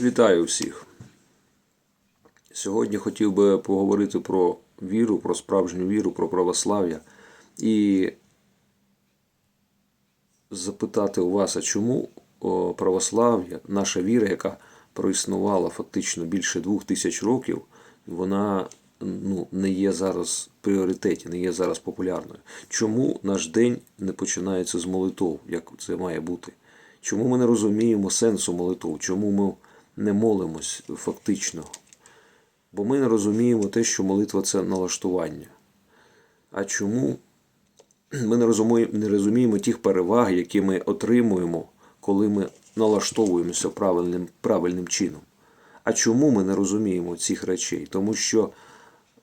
Вітаю всіх. Сьогодні хотів би поговорити про віру, про справжню віру, про православ'я і запитати у вас, а чому православ'я, наша віра, яка проіснувала фактично більше двох тисяч років, вона ну, не є зараз в пріоритеті, не є зараз популярною. Чому наш день не починається з молитов, як це має бути? Чому ми не розуміємо сенсу молитов? Чому ми не молимось фактично? Бо ми не розуміємо те, що молитва це налаштування. А чому ми не розуміємо, не розуміємо тих переваг, які ми отримуємо, коли ми налаштовуємося правильним, правильним чином? А чому ми не розуміємо цих речей? Тому що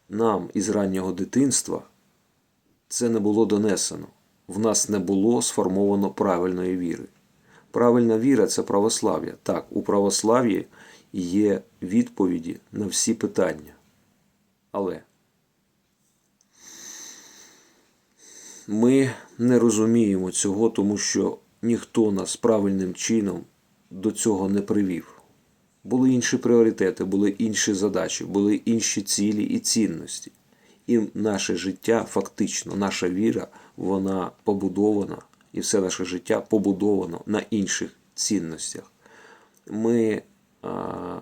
нам із раннього дитинства це не було донесено. В нас не було сформовано правильної віри. Правильна віра це православ'я. Так, у православ'ї є відповіді на всі питання. Але ми не розуміємо цього, тому що ніхто нас правильним чином до цього не привів. Були інші пріоритети, були інші задачі, були інші цілі і цінності. І наше життя, фактично, наша віра, вона побудована, і все наше життя побудовано на інших цінностях. Ми а,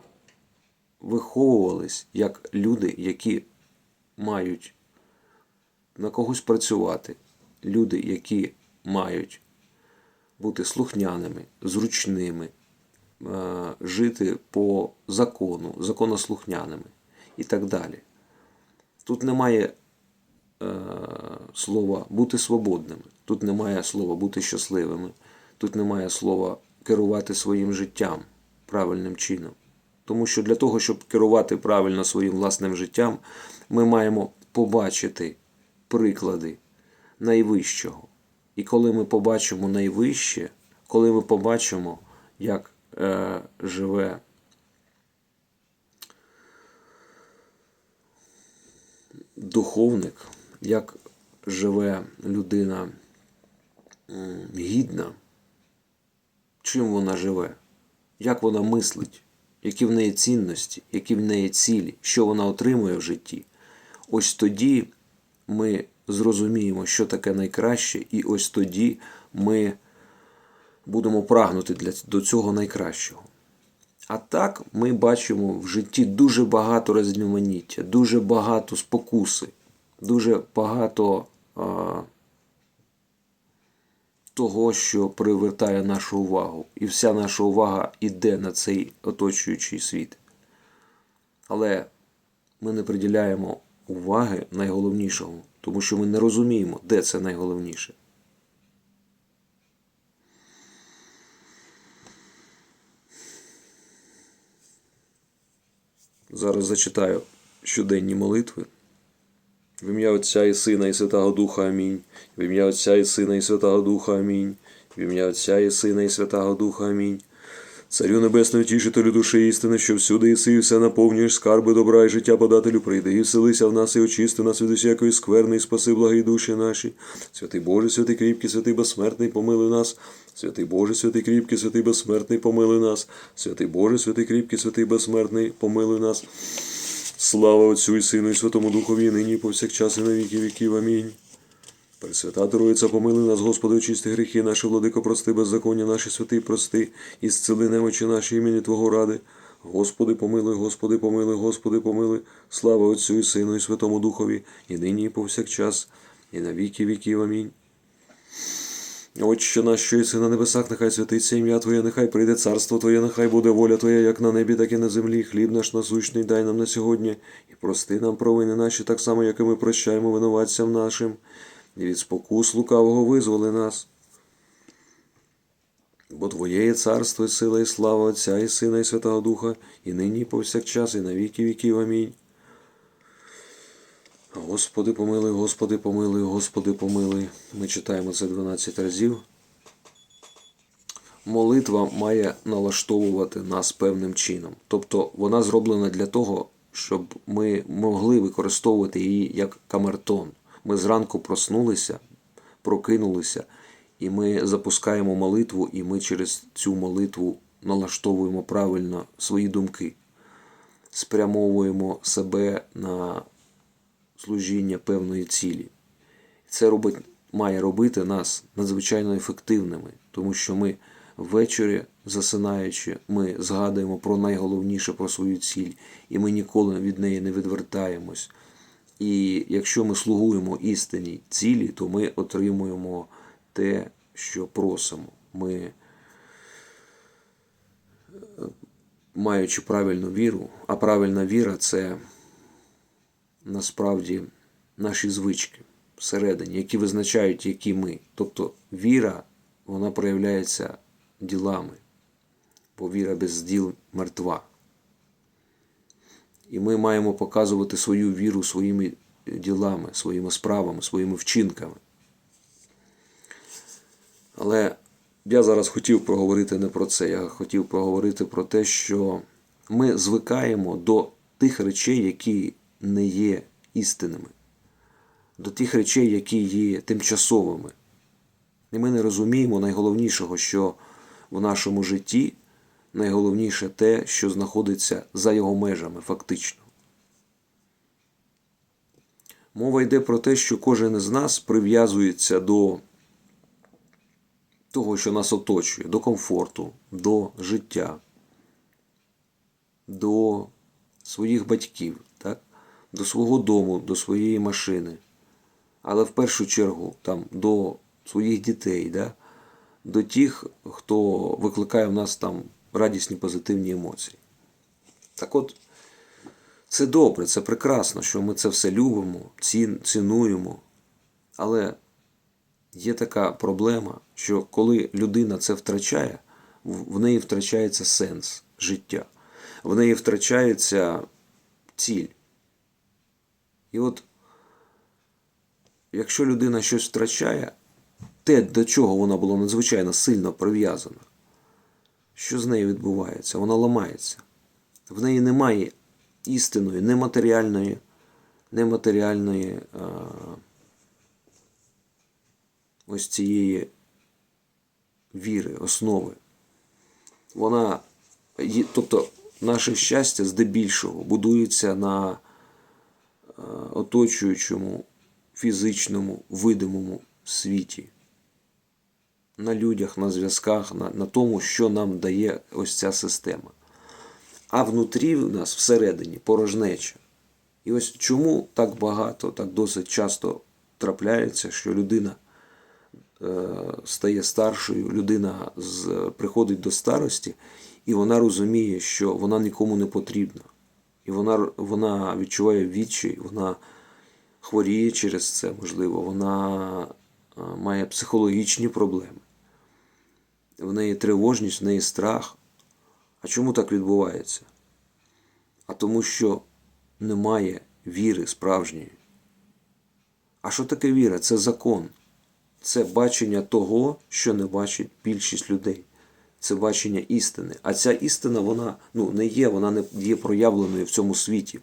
виховувались як люди, які мають на когось працювати, люди, які мають бути слухняними, зручними, а, жити по закону, законослухняними і так далі. Тут немає е, слова бути свободними, тут немає слова бути щасливими, тут немає слова керувати своїм життям правильним чином. Тому що для того, щоб керувати правильно своїм власним життям, ми маємо побачити приклади найвищого. І коли ми побачимо найвище, коли ми побачимо, як е, живе духовник, як живе людина гідна, чим вона живе, як вона мислить, які в неї цінності, які в неї цілі, що вона отримує в житті. Ось тоді ми зрозуміємо, що таке найкраще, і ось тоді ми будемо прагнути для, до цього найкращого. А так ми бачимо в житті дуже багато різноманіття, дуже багато спокуси, дуже багато а, того, що привертає нашу увагу. І вся наша увага йде на цей оточуючий світ. Але ми не приділяємо уваги найголовнішому, тому що ми не розуміємо, де це найголовніше. Зараз зачитаю щоденні молитви. В ім'я Отця і Сина, і Святого Духа Амінь. В ім'я Отця і Сина, і Святого Духа Амінь. В ім'я Отця і Сина, і Святого Духа Амінь. Царю Небесної тішителю душі істини, що всюди єси і все наповнюєш скарби добра і життя подателю, прийди і вселися в нас і очисти нас від усякої скверни, і спаси благі душі наші. Святий Боже, святий кріпкий, святий безсмертний, помилуй нас. Святий Боже, святий кріпкий, святий безсмертний, помилуй нас. Святий Боже, святий кріпкий, святий безсмертний, помилуй нас. Слава Отцю і Сину, і Святому Духові, і нині і повсякчас, і на віки віків. Амінь. Пресвята Троїця, помили нас, Господи, очисти гріхи наші, владико, прости, беззаконня наші, святий, прости, і зцели немочі наші імені Твого ради. Господи, помилуй, Господи, помилуй, Господи, помилуй. Слава Отцю і Сину, і Святому Духові, і нині, і повсякчас, і на віки віків. Амінь. Отче наш, що єси на небесах, нехай святиться ім'я Твоє, нехай прийде царство Твоє, нехай буде воля Твоя, як на небі, так і на землі. Хліб наш насущний дай нам на сьогодні, і прости нам провини наші, так само, як і ми прощаємо винуватцям нашим, і від спокус лукавого визволи нас. Бо Твоє є царство, і сила, і слава Отця, і Сина, і Святого Духа, і нині, і повсякчас, і на віки віків. Амінь. Господи, помилуй, Господи, помилуй, Господи, помилуй. Ми читаємо це 12 разів. Молитва має налаштовувати нас певним чином. Тобто вона зроблена для того, щоб ми могли використовувати її як камертон. Ми зранку проснулися, прокинулися, і ми запускаємо молитву, і ми через цю молитву налаштовуємо правильно свої думки, спрямовуємо себе на служіння певної цілі. Це робить, має робити нас надзвичайно ефективними, тому що ми ввечері, засинаючи, ми згадуємо про найголовніше про свою ціль, і ми ніколи від неї не відвертаємось. І якщо ми слугуємо істинній цілі, то ми отримуємо те, що просимо. Ми, е, маючи правильну віру, а правильна віра це насправді наші звички всередині, які визначають, які ми. Тобто віра, вона проявляється ділами, бо віра без діл мертва. І ми маємо показувати свою віру своїми ділами, своїми справами, своїми вчинками. Але я зараз хотів проговорити не про це. Я хотів проговорити про те, що ми звикаємо до тих речей, які не є істинними, до тих речей, які є тимчасовими. І ми не розуміємо найголовнішого, що в нашому житті найголовніше те, що знаходиться за його межами, фактично. Мова йде про те, що кожен із нас прив'язується до того, що нас оточує, до комфорту, до життя, до своїх батьків? До свого дому, до своєї машини. Але в першу чергу там, до своїх дітей, да? до тих, хто викликає в нас там радісні позитивні емоції. Так от, це добре, це прекрасно, що ми це все любимо, цінуємо. Але є така проблема, що коли людина це втрачає, в неї втрачається сенс життя, в неї втрачається ціль. І от, якщо людина щось втрачає, те, до чого вона була надзвичайно сильно прив'язана, що з нею відбувається? Вона ламається. В неї немає істинної, нематеріальної, нематеріальної а, ось цієї віри, основи. Вона, тобто, наше щастя здебільшого будується на оточуючому фізичному, видимому світі. На людях, на зв'язках, на, на тому, що нам дає ось ця система. А внутрі в нас всередині порожнеча. І ось чому так багато, так досить часто трапляється, що людина е, стає старшою, людина з, приходить до старості, і вона розуміє, що вона нікому не потрібна. І вона, вона відчуває відчай, вона хворіє через це, можливо, вона е, має психологічні проблеми. В неї тривожність, в неї страх. А чому так відбувається? А тому, що немає віри справжньої. А що таке віра? Це закон. Це бачення того, що не бачить більшість людей. Це бачення істини. А ця істина, вона ну, не є, вона не є проявленою в цьому світі.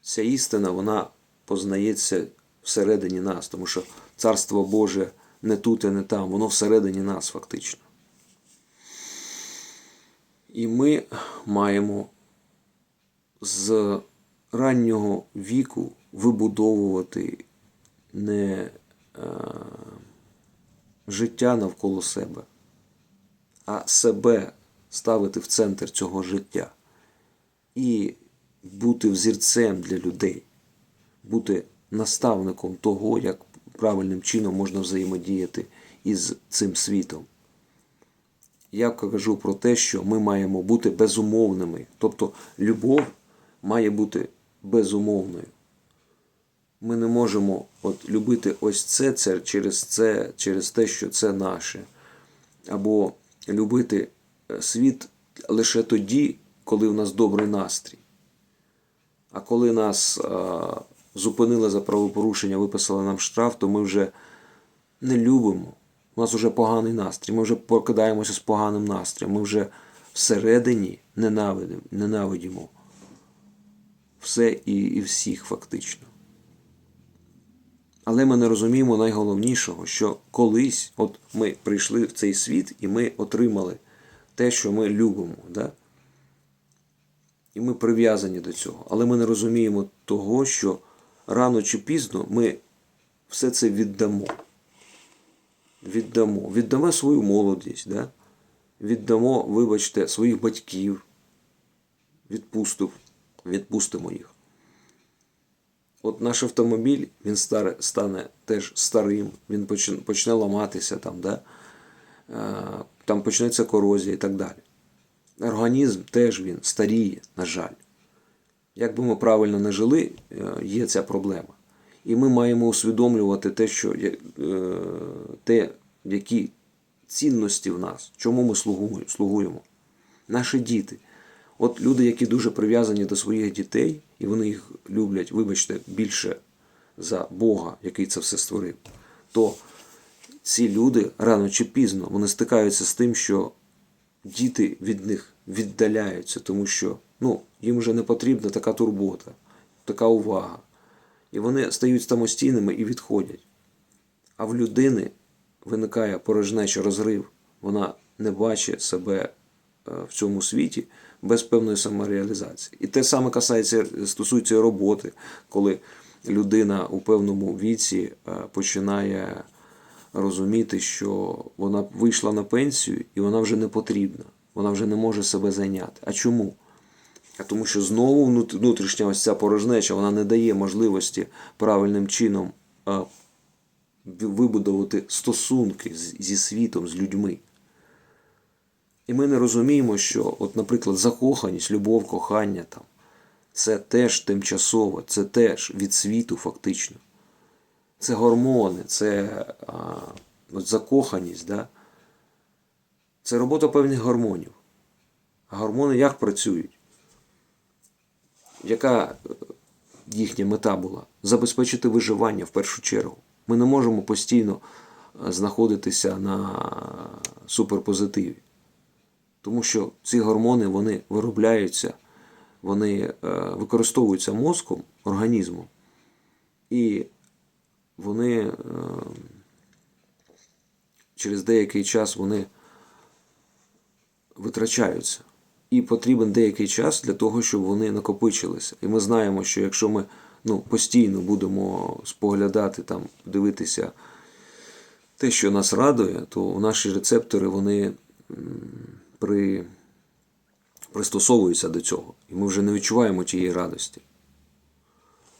Ця істина, вона познається всередині нас, тому що Царство Боже не тут і не там, воно всередині нас фактично. І ми маємо з раннього віку вибудовувати не життя навколо себе, а себе ставити в центр цього життя і бути взірцем для людей, бути наставником того, як правильним чином можна взаємодіяти із цим світом. Я кажу про те, що ми маємо бути безумовними. Тобто любов має бути безумовною. Ми не можемо от любити ось це, це через це, через те, що це наше. Або любити е, світ лише тоді, коли в нас добрий настрій. А коли нас а, зупинили за правопорушення, виписали нам штраф, то ми вже не любимо. У нас вже поганий настрій. Ми вже прокидаємося з поганим настроєм. Ми вже всередині ненавидимо все і, і всіх фактично. Але ми не розуміємо найголовнішого, що колись, от ми прийшли в цей світ і ми отримали те, що ми любимо. Да? І ми прив'язані до цього. Але ми не розуміємо того, що рано чи пізно ми все це віддамо. Віддамо. Віддамо свою молодість, да? віддамо, вибачте, своїх батьків, відпустив, відпустимо їх. От наш автомобіль він старе, стане теж старим, він почне, почне ламатися, там, да? Е, там почнеться корозія і так далі. Організм теж він старіє, на жаль. Як би ми правильно не жили, е, є ця проблема. І ми маємо усвідомлювати те, що е, те, які цінності в нас, чому ми слугуємо. Наші діти. От люди, які дуже прив'язані до своїх дітей, і вони їх люблять, вибачте, більше за Бога, який це все створив, то ці люди рано чи пізно вони стикаються з тим, що діти від них віддаляються, тому що ну, їм вже не потрібна така турбота, така увага. І вони стають самостійними і відходять. А в людини виникає порожнеча розрив, вона не бачить себе е, в цьому світі без певної самореалізації. І те саме касається, стосується роботи, коли людина у певному віці е, починає розуміти, що вона вийшла на пенсію і вона вже не потрібна, вона вже не може себе зайняти. А чому? А тому що знову внутрішня ось ця порожнеча вона не дає можливості правильним чином а, вибудувати стосунки зі світом, з людьми. І ми не розуміємо, що, от, наприклад, закоханість, любов, кохання там, це теж тимчасово, це теж від світу фактично. Це гормони, це а, от закоханість, да? це робота певних гормонів. А гормони як працюють? Яка е, їхня мета була? Забезпечити виживання в першу чергу. Ми не можемо постійно е, знаходитися на суперпозитиві. Тому що ці гормони вони виробляються, вони е, використовуються мозком, організмом, і вони е, через деякий час вони витрачаються. І потрібен деякий час для того, щоб вони накопичилися. І ми знаємо, що якщо ми ну, постійно будемо споглядати, там, дивитися те, що нас радує, то наші рецептори вони при, пристосовуються до цього. І ми вже не відчуваємо тієї радості.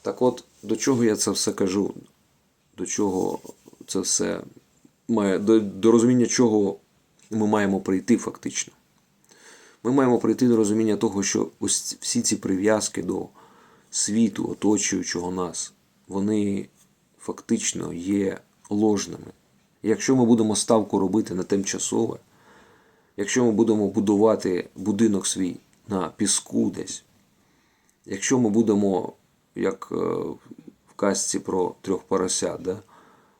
Так от, до чого я це все кажу? До чого це все має, до, до розуміння чого ми маємо прийти фактично. Ми маємо прийти до розуміння того, що ось всі ці прив'язки до світу, оточуючого нас, вони фактично є ложними. Якщо ми будемо ставку робити на тимчасове, якщо ми будемо будувати будинок свій на піску десь, якщо ми будемо, як е, в казці про трьох поросят, да,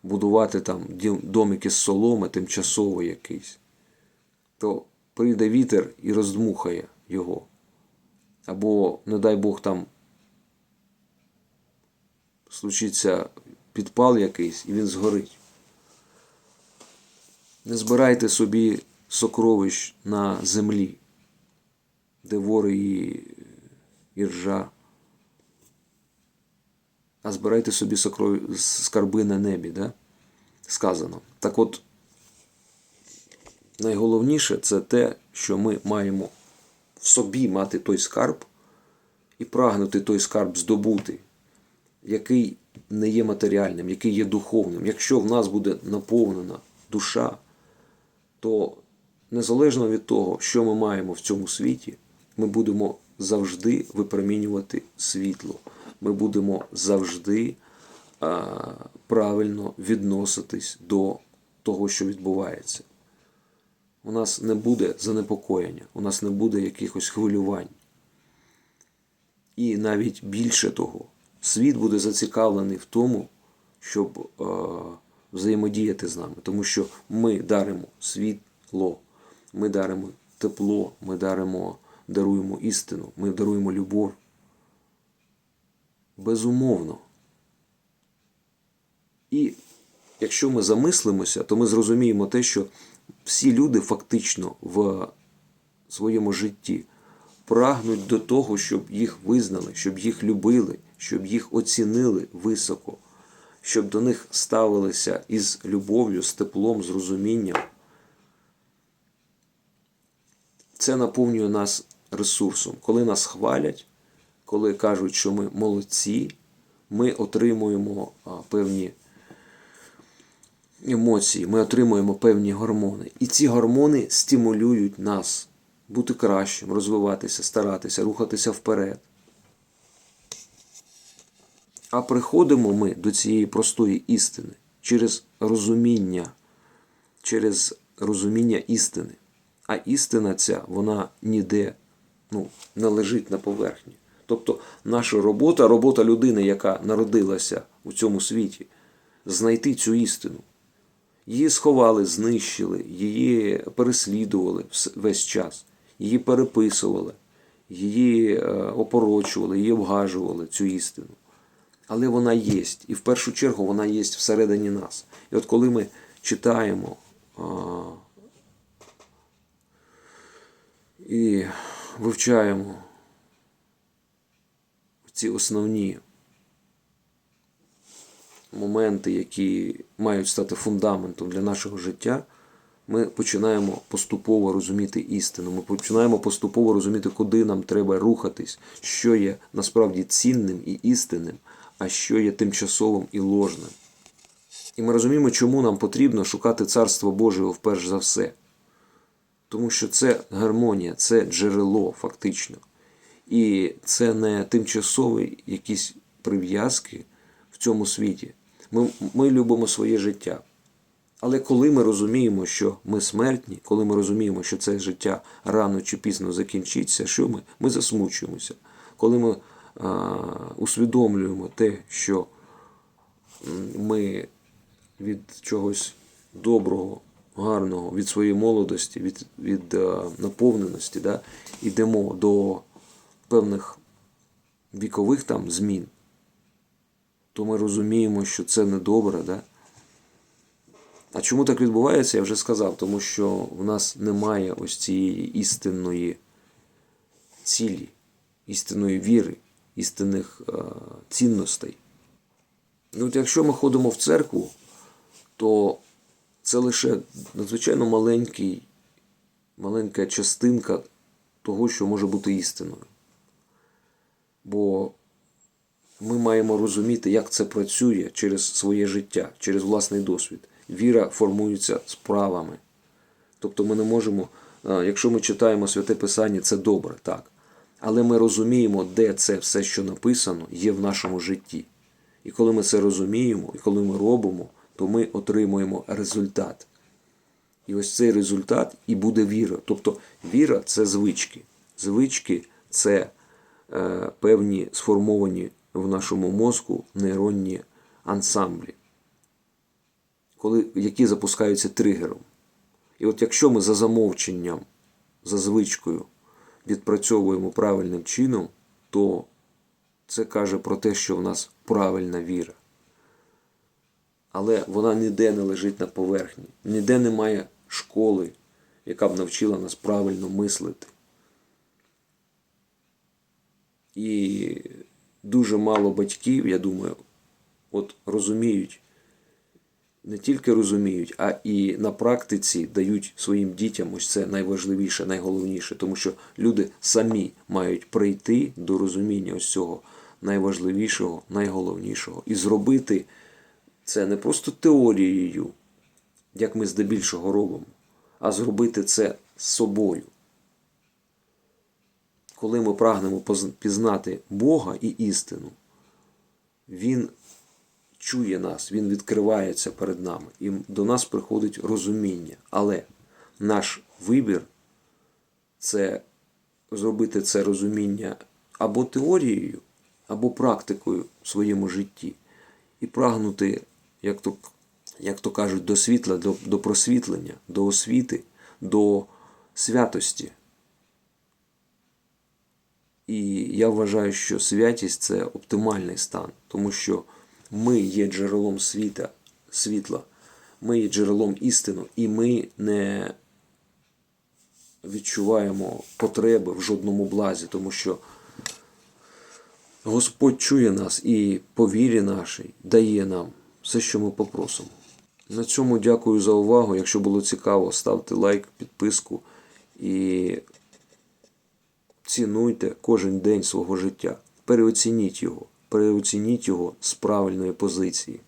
будувати там домики з соломи, тимчасово якийсь, то прийде вітер і роздмухає його. Або, не дай Бог, там случиться підпал якийсь і він згорить. Не збирайте собі сокровищ на землі, де вори і, і ржа, а збирайте собі сокровищ, скарби на небі, да? сказано. Так от, найголовніше це те, що ми маємо в собі мати той скарб і прагнути той скарб здобути, який не є матеріальним, який є духовним. Якщо в нас буде наповнена душа, то незалежно від того, що ми маємо в цьому світі, ми будемо завжди випромінювати світло. Ми будемо завжди а, правильно відноситись до того, що відбувається. У нас не буде занепокоєння, у нас не буде якихось хвилювань. І навіть більше того, світ буде зацікавлений в тому, щоб е, взаємодіяти з нами, тому що ми даримо світло, ми даримо тепло, ми даримо, даруємо істину, ми даруємо любов. Безумовно. І якщо ми замислимося, то ми зрозуміємо те, що всі люди фактично в своєму житті прагнуть до того, щоб їх визнали, щоб їх любили, щоб їх оцінили високо, щоб до них ставилися із любов'ю, з теплом, з розумінням. Це наповнює нас ресурсом. Коли нас хвалять, коли кажуть, що ми молодці, ми отримуємо певні емоції, ми отримуємо певні гормони. І ці гормони стимулюють нас бути кращим, розвиватися, старатися, рухатися вперед. А приходимо ми до цієї простої істини через розуміння, через розуміння істини. А істина ця, вона ніде ну, не лежить на поверхні. Тобто наша робота, робота людини, яка народилася у цьому світі, знайти цю істину. Її сховали, знищили, її переслідували весь час, її переписували, її е, опорочували, її обгажували, цю істину. Але вона є, і в першу чергу вона є всередині нас. І от коли ми читаємо а, і вивчаємо ці основні моменти, які мають стати фундаментом для нашого життя, ми починаємо поступово розуміти істину. Ми починаємо поступово розуміти, куди нам треба рухатись, що є насправді цінним і істинним, а що є тимчасовим і ложним. І ми розуміємо, чому нам потрібно шукати Царство Божого вперш за все. Тому що це гармонія, це джерело фактично. І це не тимчасові якісь прив'язки в цьому світі. Ми, ми любимо своє життя. Але коли ми розуміємо, що ми смертні, коли ми розуміємо, що це життя рано чи пізно закінчиться, що ми? Ми засмучуємося. Коли ми а, усвідомлюємо те, що ми від чогось доброго, гарного, від своєї молодості, від, від е, наповненості, да, йдемо до певних вікових там змін, то ми розуміємо, що це недобре. Да? А чому так відбувається, я вже сказав, тому що в нас немає ось цієї істинної цілі, істинної віри, істинних е, цінностей. І от якщо ми ходимо в церкву, то це лише надзвичайно маленький, маленька частинка того, що може бути істиною. Бо ми маємо розуміти, як це працює через своє життя, через власний досвід. Віра формується справами. Тобто ми не можемо, якщо ми читаємо святе Писання, це добре, так. Але ми розуміємо, де це все, що написано, є в нашому житті. І коли ми це розуміємо, і коли ми робимо, то ми отримуємо результат. І ось цей результат і буде віра. Тобто віра це звички. Звички це е, певні сформовані в нашому мозку нейронні ансамблі, коли, які запускаються тригером. І от якщо ми за замовченням, за звичкою відпрацьовуємо правильним чином, то це каже про те, що в нас правильна віра. Але вона ніде не лежить на поверхні, ніде немає школи, яка б навчила нас правильно мислити. І дуже мало батьків, я думаю, от розуміють, не тільки розуміють, а і на практиці дають своїм дітям ось це найважливіше, найголовніше, тому що люди самі мають прийти до розуміння ось цього найважливішого, найголовнішого. І зробити це не просто теорією, як ми здебільшого робимо, а зробити це з собою. Коли ми прагнемо пізнати Бога і істину, Він чує нас, Він відкривається перед нами, і до нас приходить розуміння. Але наш вибір це зробити це розуміння або теорією, або практикою в своєму житті. І прагнути, як то, як то кажуть, до світла, до, до просвітлення, до освіти, до святості. І я вважаю, що святість це оптимальний стан, тому що ми є джерелом світа, світла. Ми є джерелом істини, і ми не відчуваємо потреби в жодному блазі, тому що Господь чує нас і по вірі нашій дає нам все, що ми попросимо. На цьому дякую за увагу. Якщо було цікаво, ставте лайк, підписку і цінуйте кожен день свого життя. Переоцініть його, переоцініть його з правильної позиції.